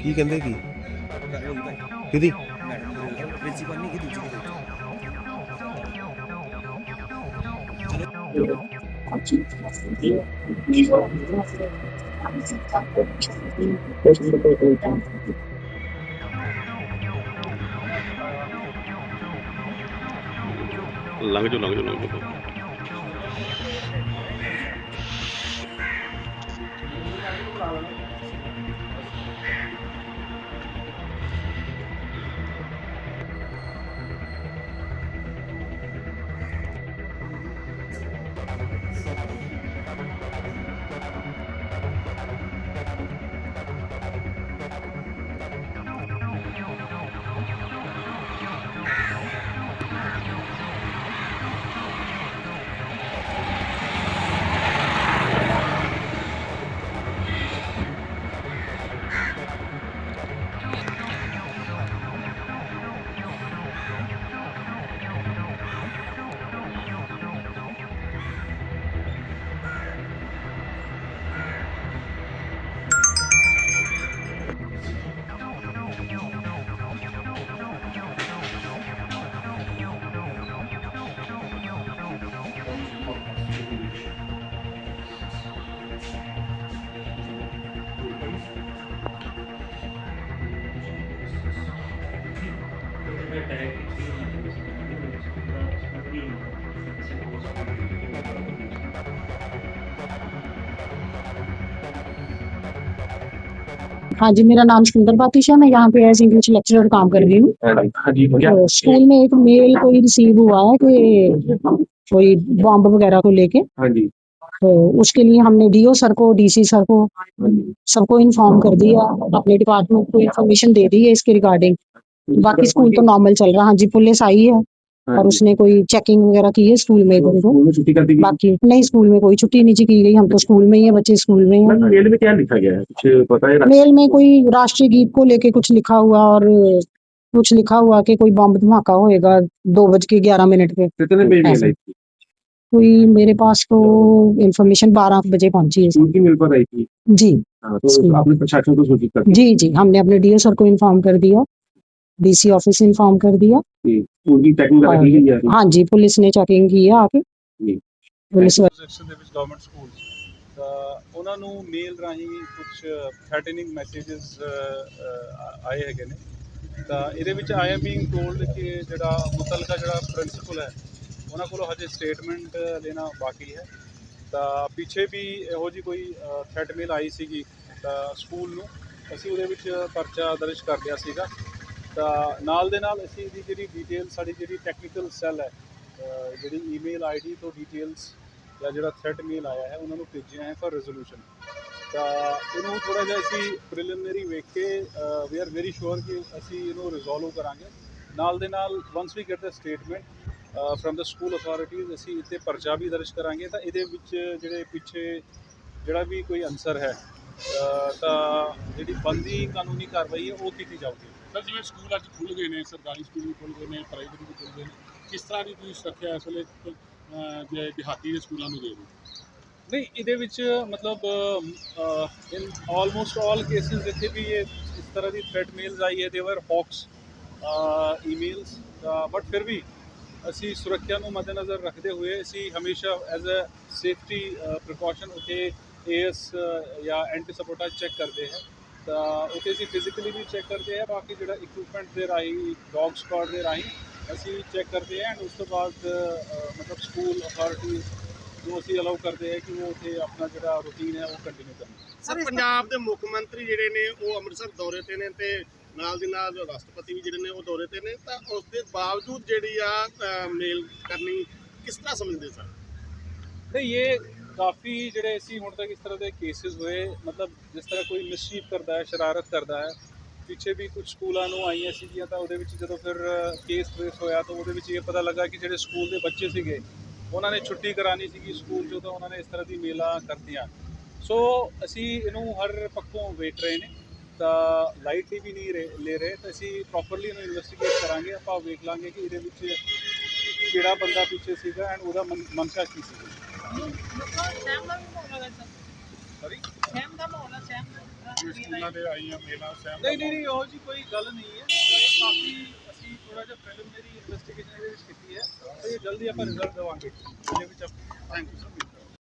ਕੀ ਕਹਿੰਦੇ ਕੀ? ਕਿਹਦੀ? ਪ੍ਰਿੰਸੀਪਲ ਨਹੀਂ ਕਿ ਦੂਜੀ ਲੰਘ ਜਾਓ ਲੰਘ ਜਾਓ ਲੰਘ ਜਾਓ हाँ। जी मेरा नाम सिकंदर बातिशा मैं यहाँ पे एज इंग्लिश लेक्चरर काम कर रही हूँ। हाँ जी क्या तो स्कूल में एक मेल कोई रिसीव हुआ है कि कोई बॉम्ब वगैरह को लेके? हाँ तो उसके लिए हमने डीओ सर को डीसी सर को सबको इन्फॉर्म कर दिया। अपने डिपार्टमेंट को इन्फॉर्मेशन दे दी है इसके रिगार्डिंग बाकी स्कूल तो नॉर्मल चल रहा है। हाँ जी पुलिस आई है और उसने कोई चेकिंग वगैरह की है स्कूल में इधर उधर बाकी नहीं स्कूल में कोई छुट्टी नहीं की गई। हम तो स्कूल में ही है बच्चे स्कूल में ही। हैं मेल में क्या लिखा गया है? कुछ पता है? मेल में कोई राष्ट्रीय गीत को लेके कुछ लिखा हुआ और कुछ लिखा हुआ कि कोई बम धमाका होएगा दो बज के ग्यारह मिनट पे। कितने कोई मेरे पास तो इन्फॉर्मेशन बारह बजे पहुँची है। स्कूल मेल पर आई थी। जी। हाँ, तो आपने प्रशासन को सूचित कर जी जी। हमने अपने डीओ सर को इन्फॉर्म कर दिया। डीसी ऑफिस इन्फॉर्म कर दिया पूरी चेकिंग करा ली गई है हाँ जी पुलिस ने चेकिंग की है ਪੁਲਿਸ ਦੇ ਵਿੱਚ ਗਵਰਨਮੈਂਟ ਸਕੂਲ ਤਾਂ ਉਹਨਾਂ ਨੂੰ ਮੇਲ ਰਾਹੀਂ ਕੁਝ ਥ੍ਰੈਟਨਿੰਗ ਮੈਸੇजेस ਆਏ ਹੈਗੇ ਨੇ। ਤਾਂ ਇਹਦੇ ਵਿੱਚ ਆਈ ਐਮ ਬੀਇੰਗ ਟੋਲਡ ਕਿ ਜਿਹੜਾ ਮੁਤਲਕਾ ਜਿਹੜਾ ਪ੍ਰਿੰਸੀਪਲ ਹੈ ਉਹਨਾਂ ਕੋਲੋਂ ਹਜੇ ਸਟੇਟਮੈਂਟ ਲੈਣਾ ਬਾਕੀ ਹੈ। ਤਾਂ ਪਿੱਛੇ ਵੀ ਇਹੋ ਜੀ ਕੋਈ ਥ੍ਰੈਟ ਮੇਲ ਆਈ ਸੀਗੀ ਸਕੂਲ ਨੂੰ। ਅਸੀਂ ਉਹਦੇ ਵਿੱਚ ਪਰਚਾ ਦਰਜ ਕਰ ਲਿਆ ਸੀਗਾ। ਤਾਂ ਨਾਲ ਦੇ ਨਾਲ ਅਸੀਂ ਇਹਦੀ ਜਿਹੜੀ ਡਿਟੇਲ ਸਾਡੀ ਜਿਹੜੀ ਟੈਕਨੀਕਲ ਸੈੱਲ ਹੈ ਜਿਹੜੀ ਈਮੇਲ ਆਈਡੀ ਤੋਂ ਡਿਟੇਲਸ ਜਾਂ ਜਿਹੜਾ ਥ੍ਰੈਟ ਮੇਲ ਆਇਆ ਹੈ, ਉਹਨਾਂ ਨੂੰ ਭੇਜਿਆ ਹੈ ਫॉर ਰੈਜ਼ੋਲੂਸ਼ਨ ਤਾਂ ਇਹਨੂੰ ਥੋੜਾ ਜਿਹਾ ਅਸੀਂ ਪ੍ਰੀਲਿਮਿਨਰੀ ਵੇਖ ਕੇ ਵੀ ਆਰ ਵੈਰੀ ਸ਼ੋਰ ਕਿ ਅਸੀਂ ਇਹਨੂੰ ਰਿਜ਼ੋਲਵ ਕਰਾਂਗੇ। ਨਾਲ ਦੇ ਨਾਲ once we get the statement from the school authorities ਅਸੀਂ ਇੱਥੇ ਪਰਚਾ ਵੀ ਦਰਜ ਕਰਾਂਗੇ। ਤਾਂ ਇਹਦੇ ਵਿੱਚ ਜਿਹੜੇ ਪਿੱਛੇ, ਜਿਹੜਾ ਵੀ ਕੋਈ ਅਨਸਰ ਹੈ ਤਾਂ ਜਿਹੜੀ ਬੰਦੀ ਕਾਨੂੰਨੀ ਕਾਰਵਾਈ ਹੈ ਉਹ ਕੀਤੀ ਜਾਊਗੀ। ਸਰ ਜਿਵੇਂ ਸਕੂਲ ਅੱਜ ਖੁੱਲ ਗਏ ਨੇ ਸਰਕਾਰੀ ਸਕੂਲ ਵੀ ਖੁੱਲ ਗਏ ਨੇ ਪ੍ਰਾਈਵੇਟ ਵੀ ਖੁੱਲ ਗਏ ਨੇ ਕਿਸ ਤਰ੍ਹਾਂ ਦੀ ਤੁਸੀਂ ਸੁਰੱਖਿਆ ਇਸ ਵੇਲੇ ਜੇ ਦਿਹਾਤੀ ਦੇ ਸਕੂਲਾਂ ਨੂੰ ਦੇ ਰਹੇ ਨਹੀਂ ਇਹਦੇ ਵਿੱਚ ਮਤਲਬ ਇਨ ਆਲਮੋਸਟ ਆਲ ਕੇਸਿਸ ਜਿੱਥੇ ਵੀ ਇਹ ਇਸ ਤਰ੍ਹਾਂ ਦੀ ਥ੍ਰੈਟ ਮੇਲਸ ਆਈ ਹੈ ਦੇ ਵਰ ਹੌਕਸ ਈਮੇਲਸ ਬਟ ਫਿਰ ਵੀ ਅਸੀਂ ਸੁਰੱਖਿਆ ਨੂੰ ਮੱਦੇਨਜ਼ਰ ਰੱਖਦੇ ਹੋਏ ਅਸੀਂ ਹਮੇਸ਼ਾ ਐਜ਼ ਅ ਸੇਫਟੀ ਪ੍ਰੀਕਾਸ਼ਨ ਉਥੇ ਏਐਸ ਜਾਂ ਐਂਟੀ ਸਪੋਰਟਾ ਚੈੱਕ ਕਰਦੇ ਹਾਂ ਤਾਂ ਉਥੇ ਅਸੀਂ ਫਿਜ਼ੀਕਲੀ ਵੀ ਚੈੱਕ ਕਰਦੇ ਹਾਂ ਬਾਕੀ ਜਿਹੜਾ ਇਕਵਿਪਮੈਂਟ ਦੇ ਰਾਹੀਂ ਡੌਗ ਸਪਾਟ ਦੇ ਰਾਹੀਂ ਅਸੀਂ ਚੈੱਕ ਕਰਦੇ ਹਾਂ ਐਂਡ ਉਸ ਤੋਂ ਬਾਅਦ ਅਹ, ਮਤਲਬ ਸਕੂਲ ਅਥਾਰਟੀਜ਼ ਜੋ ਅਸੀਂ ਅਲਾਉ ਕਰਦੇ ਹਾਂ ਕਿ ਉਹ ਉੱਥੇ ਆਪਣਾ ਜਿਹੜਾ ਰੂਟੀਨ ਹੈ ਉਹ ਕੰਟੀਨਿਊ ਕਰਨ। ਸਰ ਪੰਜਾਬ ਦੇ ਮੁੱਖ ਮੰਤਰੀ ਜਿਹੜੇ ਨੇ ਉਹ ਅੰਮ੍ਰਿਤਸਰ ਦੌਰੇ ਤੇ ਨੇ ਤੇ ਨਾਲ ਦੀ ਨਾਲ ਰਾਸ਼ਟਰਪਤੀ ਵੀ ਜਿਹੜੇ ਨੇ ਉਹ ਦੌਰੇ ਤੇ ਨੇ ਤਾਂ ਉਸ ਦੇ ਬਾਵਜੂਦ ਜਿਹੜੀ ਆ ਮੇਲ ਕਰਨੀ ਕਿਸ ਤਰ੍ਹਾਂ ਸਮਝਦੇ ਸਰ? ਨਹੀਂ ਇਹ ਕਾਫੀ ਜਿਹੜੇ ਅਸੀਂ ਹੁਣ ਤੱਕ ਇਸ ਤਰ੍ਹਾਂ ਦੇ ਕੇਸਿਸ ਹੋਏ, ਮਤਲਬ ਜਿਸ ਤਰ੍ਹਾਂ ਕੋਈ ਮਿਸਚੀਫ ਕਰਦਾ ਹੈ, ਸ਼ਰਾਰਤ ਕਰਦਾ ਹੈ, ਪਿੱਛੇ ਵੀ ਕੁਝ ਸਕੂਲਾਂ ਨੂੰ ਆਈਆਂ ਸੀਗੀਆਂ ਤਾਂ ਉਹਦੇ ਵਿੱਚ ਜਦੋਂ ਫਿਰ ਕੇਸ ਟ੍ਰੇਸ ਹੋਇਆ ਤਾਂ ਉਹਦੇ ਵਿੱਚ ਇਹ ਪਤਾ ਲੱਗਾ ਕਿ ਜਿਹੜੇ ਸਕੂਲ ਦੇ ਬੱਚੇ ਸੀਗੇ, ਉਹਨਾਂ ਨੇ ਛੁੱਟੀ ਕਰਾਣੀ ਸੀਗੀ ਸਕੂਲ ਚੋਂ ਤਾਂ ਉਹਨਾਂ ਨੇ ਇਸ ਤਰ੍ਹਾਂ ਦੀ ਮੇਲਾ ਕਰਤੀਆਂ। ਸੋ ਅਸੀਂ ਇਹਨੂੰ ਹਰ ਪੱਖੋਂ ਵੇਖ ਰਹੇ ਨੇ, ਤਾਂ ਲਾਈਟਲੀ ਵੀ ਨਹੀਂ ਰਹੇ- ਲੈ ਰਹੇ, ਤਾਂ ਅਸੀਂ ਪ੍ਰੋਪਰਲੀ ਇਹਨੂੰ ਇਨਵੈਸਟੀਗੇਟ ਕਰਾਂਗੇ, ਆਪਾਂ ਵੇਖ ਲਾਂਗੇ ਕਿ ਇਹਦੇ ਵਿੱਚ ਕਿਹੜਾ ਬੰਦਾ ਪਿੱਛੇ ਸੀਗਾ ਐਂਡ ਉਹਦਾ ਮਨ- ਮਨਸ਼ਾ ਕੀ ਸੀ ਸੌਰੀ ਜਿਸ ਸਕੂਲਾਂ ਦੇ ਆਈਆਂ ਮੇਲਾ ਸਹਿਮ ਨਹੀਂ ਨਹੀਂ ਨਹੀਂ, ਉਹ ਜੀ ਕੋਈ ਗੱਲ ਨਹੀਂ ਹੈ। ਇਹ ਕਾਫੀ ਅਸੀਂ ਥੋੜਾ ਜਿਹਾ ਪ੍ਰੀਲਿਮਿਨਰੀ ਇਨਵੈਸਟੀਗੇਸ਼ਨ ਇਹਦੇ ਵਿੱਚ ਕੀਤੀ ਹੈ। ਤੇ ਇਹ ਜਲਦੀ ਆਪਾਂ ਰਿਜ਼ਲਟ ਦੇਵਾਂਗੇ। ਇਹਦੇ ਵਿੱਚ ਥੈਂਕ ਯੂ ਸਰ